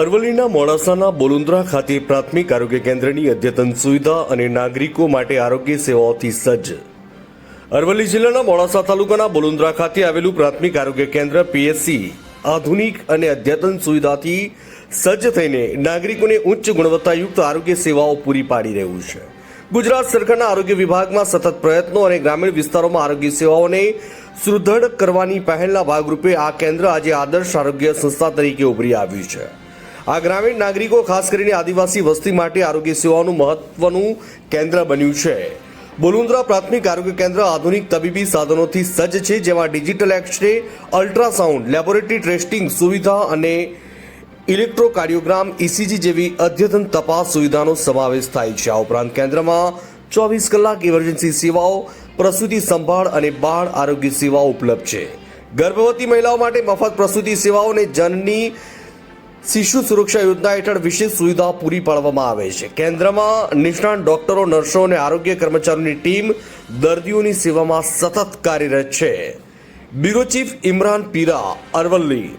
અરવલ્લીના મોડાસાના બોલુંદ્રા ખાતે પ્રાથમિક આરોગ્ય કેન્દ્રની અદ્યતન સુવિધા અને નાગરિકો માટે આરોગ્ય સેવાઓથી સજ્જ. અરવલ્લી જિલ્લાના મોડાસા તાલુકાના બોલુંદ્રા ખાતે આવેલું પ્રાથમિક આરોગ્ય કેન્દ્ર પીએસસી આધુનિક અને અદ્યતન સુવિધાથી સજ્જ થઈને નાગરિકોને ઉચ્ચ ગુણવત્તાયુક્ત આરોગ્ય સેવાઓ પૂરી પાડી રહ્યું છે. ગુજરાત સરકારના આરોગ્ય વિભાગમાં સતત પ્રયત્નો અને ગ્રામીણ વિસ્તારોમાં આરોગ્ય સેવાઓને સુદૃઢ કરવાની પહેલના ભાગરૂપે આ કેન્દ્ર આજે આદર્શ આરોગ્ય સંસ્થા તરીકે ઉભરી આવ્યું છે. આ ગ્રામીણ નાગરિકો ખાસ કરીને આદિવાસી વસ્તી માટે આરોગ્ય સેવાનું મહત્વનું કેન્દ્ર બન્યું છે. બોલુંદ્રા પ્રાથમિક આરોગ્ય કેન્દ્ર આધુનિક તબીબી સાધનોથી સજ્જ છે, જેમાં digital X-ray ultrasound, laboratory testing સુવિધા અને ઇલેક્ટ્રોકાર્ડિયોગ્રામ ઇસીજી જેવી અદ્યતન તપાસ સુવિધાનો સમાવેશ થાય છે. આ ઉપરાંત કેન્દ્રમાં ચોવીસ કલાક ઇમરજન્સી સેવાઓ, પ્રસૂતિ સંભાળ અને બાળ આરોગ્ય સેવાઓ ઉપલબ્ધ છે. ગર્ભવતી મહિલાઓ માટે મફત પ્રસૂતિ સેવાઓ અને જનની શિશુ સુરક્ષા યોજના હેઠળ વિશેષ સુવિધાઓ પૂરી પાડવામાં આવે છે. કેન્દ્રમાં નિષ્ણાત ડોક્ટરો, નર્સો અને આરોગ્ય કર્મચારીઓની ટીમ દર્દીઓની સેવામાં સતત કાર્યરત છે. Bureau chief Imran Pira Aravalli